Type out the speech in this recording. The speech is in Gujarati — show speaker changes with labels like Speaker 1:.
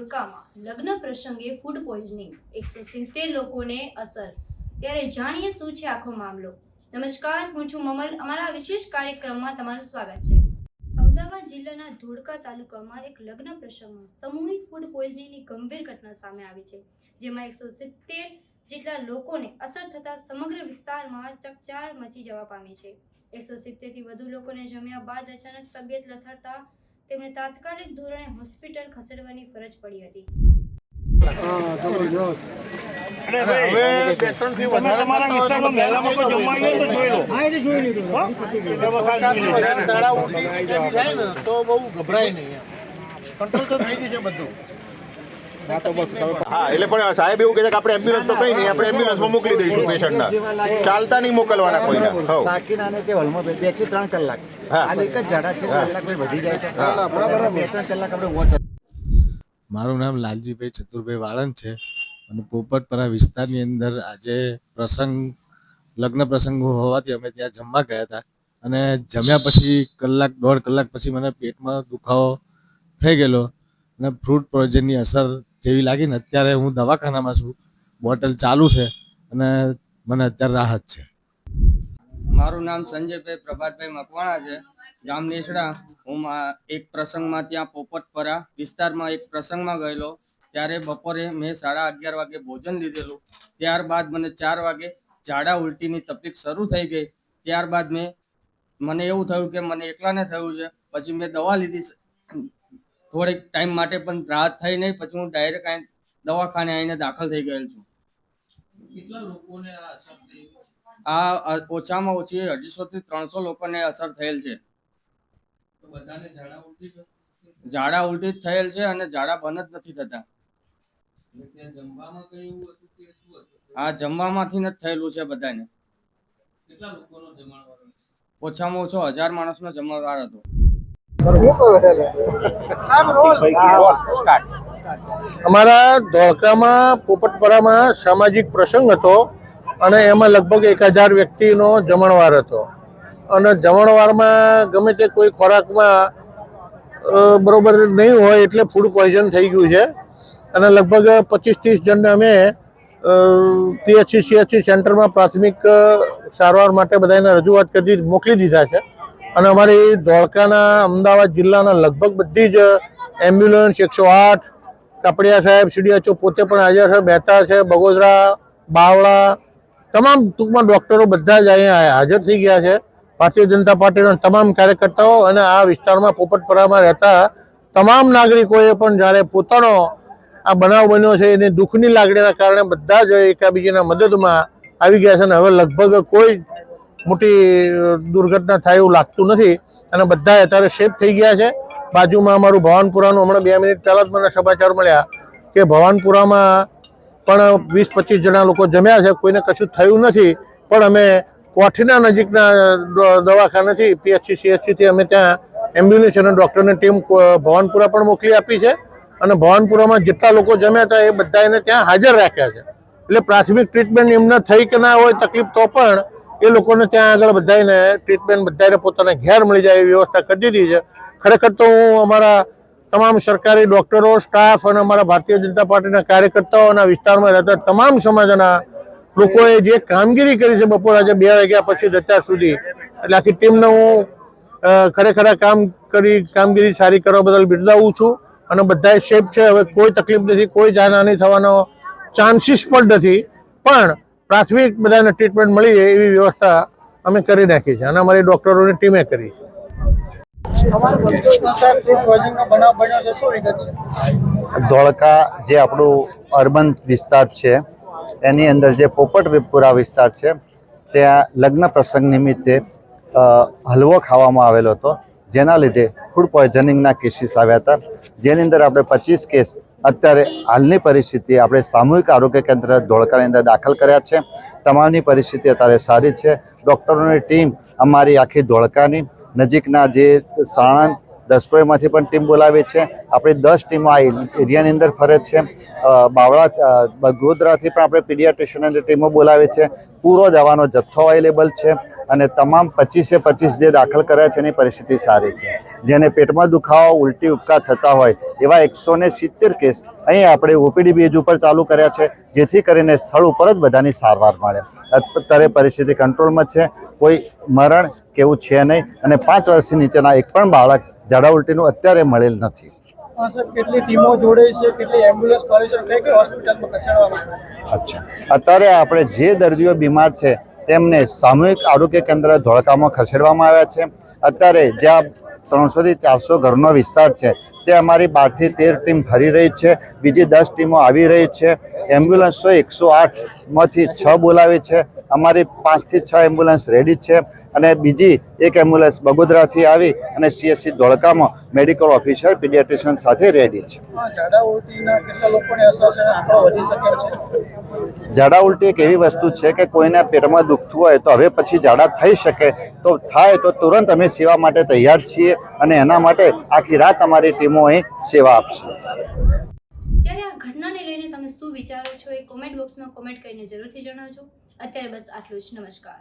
Speaker 1: ધોળકામાં લગ્ન પ્રસંગે ફૂડ પોઈઝનિંગ એકસો સિત્તેર લોકોને અસર. ત્યારે જાણીએ શું છે આખો મામલો. નમસ્કાર, હું છું મમલ. અમારા વિશેષ કાર્યક્રમમાં તમારું સ્વાગત છે. અમદાવાદ જિલ્લાના ધોળકા તાલુકામાં એક લગ્ન પ્રસંગમાં સામૂહિક ફૂડ પોઈઝનિંગની ગંભીર ઘટના સામે આવી છે, જેમાં એકસો સિત્તેર જેટલા લોકોને અસર થતાં સમગ્ર વિસ્તારમાં ચકચાર મચી જવા પામી છે. એકસો સિત્તેરથી વધુ લોકોને જમ્યા બાદ અચાનક તબિયત લથડતા તેમને તાત્કાલિક ધોરણે હોસ્પિટલ ખસેડવાની ફરજ પડી હતી.
Speaker 2: હવે બે ત્રણથી વધારે તમારા વિસ્તારમાં મેળામાં કોઈ જમવા આવ્યું તો જોઈ લો. હો? એ વખત જોઈ લેજો.
Speaker 3: દાડા ઉલટી જેવી થાય ને તો બહુ ગભરાય નહીં કંટ્રોલ તો થઈ ગયું છે બધું.
Speaker 2: હા એટલે પણ સાહેબ એવું કહે છે કે આપણે એમ્બ્યુલન્સ તો કઈ નહીં આપણે એમ્બ્યુલન્સમાં મોકલી દઈશું પેશન્ટના ચાલતા નહીં મોકલવાના કોઈને. હવ.
Speaker 4: બાકીના ને તે હોલમાં બે બેથી ત્રણ કલાક.
Speaker 2: હા.
Speaker 4: હાલ એક જ ઝાડા છે કલાક વધી જાય તો બે ત્રણ કલાક આપણે વોચ
Speaker 5: મારું નામ લાલજીભાઈ ચતુરભાઈ વાળંદ છે અને પોપટપરા વિસ્તારની અંદર આજે પ્રસંગ લગ્ન પ્રસંગ હોવાથી અમે ત્યાં જમવા ગયા હતા. અને જમ્યા પછી કલાક દોઢ કલાક પછી મને પેટમાં દુખાવો થઈ ગયેલો. અને ફ્રૂટ પોઈઝનની અસર જેવી લાગી ને અત્યારે હું દવાખાનામાં છું. બોટલ ચાલુ છે અને મને અત્યારે રાહત છે.
Speaker 6: મારું નામ સંજયભાઈ પ્રભાતભાઈ મકવાણા છે. ગામ નેસડા. હું એક પ્રસંગમાં ત્યાં પોપટપરા વિસ્તારમાં એક પ્રસંગમાં ગયેલો. ત્યારે બપોરે મેં સાડા અગિયાર વાગે ભોજન લીધેલું. ત્યારબાદ મને ચાર વાગે ઝાડા ઉલટીની તકલીફ શરૂ થઈ ગઈ. ત્યારબાદ મેં, મને એવું થયું કે મને એકલાને થયું છે. પછી મેં દવા લીધી થોડીક ટાઈમ માટે પણ રાહત થઈ નહીં પછી હું ડાયરેક્ટ અહીં દવાખાને આવીને દાખલ થઈ ગયેલ છું. આ ઓછામાં ઓછી અઢીસો થી ત્રણસો લોકોને અસર થયેલ છે. ઝાડા ઉલટી જ થયેલ છે અને ઝાડા બંધ જ નથી થતા. આ જમવામાંથી જ થયેલું છે બધાને. ઓછામાં ઓછો હજાર માણસનો જમણવાર હતો.
Speaker 3: અમારા ધોળકામાં, પોપટપરામાં સામાજિક પ્રસંગ હતો અને એમાં લગભગ એક હજાર વ્યક્તિનો જમણવાર હતો. અને જમણવારમાં ગમે તે કોઈ ખોરાકમાં બરોબર નહીં હોય એટલે ફૂડ પોઈઝન થઈ ગયું છે. અને લગભગ પચીસ ત્રીસ જણને અમે પીએચસી, સીએચસી સેન્ટરમાં પ્રાથમિક સારવાર માટે બધાને રજૂઆત કરી મોકલી દીધા છે. અને અમારી ધોળકાના અમદાવાદ જિલ્લાના લગભગ બધી જ એમ્બ્યુલન્સ એકસો આઠ, કાપડિયા સાહેબ, સીડીએચઓ પોતે પણ હાજર છે, મહેતા છે, બગોદરા, બાવળા, તમામ ટૂંકમાં ડૉક્ટરો બધા જ અહીંયા હાજર થઈ ગયા છે. ભારતીય જનતા પાર્ટીના તમામ કાર્યકર્તાઓ અને આ વિસ્તારમાં પોપટપરામાં રહેતા તમામ નાગરિકોએ પણ જ્યારે પોતાનો આ બનાવ બન્યો છે, એની દુઃખની લાગણીના કારણે બધા જ એકાબીજાના મદદમાં આવી ગયા છે અને હવે લગભગ કોઈ મોટી દુર્ઘટના થાય એવું લાગતું નથી. અને બધા અત્યારે સેફ થઈ ગયા છે. બાજુમાં અમારું ભવાનપુરાનું હમણાં બે મિનિટ પહેલાં જ મને સમાચાર મળ્યા કે ભવાનપુરામાં પણ વીસ પચીસ જણા લોકો જમ્યા છે. કોઈને કશું થયું નથી. પણ અમે કોઠીના નજીકના દવાખાનેથી પીએચસી, સીએચસીથી અમે ત્યાં એમ્બ્યુલન્સ અને ડૉક્ટરની ટીમ ભવાનપુરા પણ મોકલી આપી છે. અને ભવાનપુરામાં જેટલા લોકો જમ્યા હતા એ બધા એને ત્યાં હાજર રાખ્યા છે. એટલે પ્રાથમિક ટ્રીટમેન્ટ એમને થઈ કે ના હોય તકલીફ તો પણ એ લોકોને ત્યાં આગળ બધાને ટ્રીટમેન્ટ બધાને પોતાના ઘેર મળી જાય એવી વ્યવસ્થા કરી દીધી છે. ખરેખર તો હું અમારા તમામ સરકારી ડૉક્ટરો સ્ટાફ અને અમારા ભારતીય જનતા પાર્ટીના કાર્યકર્તાઓના વિસ્તારમાં રહેતા તમામ સમાજના લોકોએ જે કામગીરી કરી છે બપોર આજે બે વાગ્યા પછી અત્યાર સુધી, એટલે આખી ટીમને હું ખરેખર કામ કરી, કામગીરી સારી કરવા બદલ બિરદાવું છું અને બધા સેફ છે. હવે કોઈ તકલીફ નથી, કોઈ જાનહાની થવાનો ચાન્સીસ પણ નથી. પણ પ્રાથમિક બધાને ટ્રીટમેન્ટ મળી જાય એવી વ્યવસ્થા અમે કરી નાખી છે અને અમારી ડોક્ટરોની ટીમે કરી છે.
Speaker 4: ધોળકા જે આપણું અર્બન વિસ્તાર છે એની અંદર જે પોપટપુરા વિસ્તાર છે ત્યાં લગ્ન પ્રસંગ નિમિત્તે હલવો ખાવામાં આવેલો હતો. જેના લીધે ફૂડ પોઈઝનિંગના કેસીસ આવ્યા હતા. જેની અંદર આપણે પચીસ કેસ અત્યારે હાલની પરિસ્થિતિ આપણે સામૂહિક આરોગ્ય કેન્દ્ર ધોળકાની અંદર દાખલ કર્યા છે. તમામની પરિસ્થિતિ અત્યારે સારી છે. ડૉક્ટરોની ટીમ અમારી આખી ધોળકાની નજીકના જે સાણંદ દસકોઈમાંથી પણ ટીમ બોલાવી છે. આપણી દસ ટીમો આ એરિયાની અંદર ફરે છે. બાવળા ગોધરાથી પણ આપણે પીડિયાટ્રિશિયનની ટીમો બોલાવી છે. પૂરો દવાનો જથ્થો અવેલેબલ છે અને તમામ પચીસે પચીસ જે દાખલ કર્યા છે એની પરિસ્થિતિ સારી છે. જેને પેટમાં દુખાવો, ઉલટી ઉપકા થતા હોય એવા એકસો ને સિત્તેર કેસ અહીં આપણે ઓપીડી બેઝ ઉપર ચાલુ કર્યા છે, જેથી કરીને સ્થળ ઉપર જ બધાની સારવાર મળે. અત્યારે પરિસ્થિતિ કંટ્રોલમાં છે. કોઈ મરણ કેવું છે નહીં અને પાંચ વર્ષથી નીચેના એક પણ બાળક ઝાડા ઉલટીનું અત્યારે મળેલ નથી. અચ્છા. અત્યારે આપણે જે દર્દીઓ બીમાર છે તેમને સામૂહિક આરોગ્ય કેન્દ્ર ધોળકામાં ખસેડવામાં આવ્યા છે. અત્યારે જ્યાં ત્રણસોથી ચારસો ઘરનો વિસ્તાર છે તે અમારી બારથી તેર ટીમ ફરી રહી છે. બીજી દસ ટીમો આવી રહી છે. એમ્બ્યુલન્સો એકસો આઠમાંથી છ બોલાવી છે. અમારી પાંચથી છ એમ્બ્યુલન્સ રેડી છે અને બીજી એક એમ્બ્યુલન્સ બગોદરાથી આવી અને સીએસસી ધોળકામાં મેડિકલ ઓફિસર પીડિયાટ્રિશિયન સાથે રેડી છે.
Speaker 7: ઝાડા
Speaker 4: ઉલટી એક એવી વસ્તુ છે કે કોઈને પેટમાં દુખતું હોય તો હવે પછી ઝાડા થઈ શકે. તો થાય તો તુરંત અમે સેવા માટે તૈયાર છીએ અને એના માટે આખી રાત અમારી ટીમો અમોએ સેવા આપશે.
Speaker 1: ત્યારે આ ઘટનાને લઈને તમે શું વિચારો છો એ કોમેન્ટ બોક્સમાં કોમેન્ટ કરીને જરૂરથી જણાવજો. અત્યારે બસ આટલું જ. નમસ્કાર.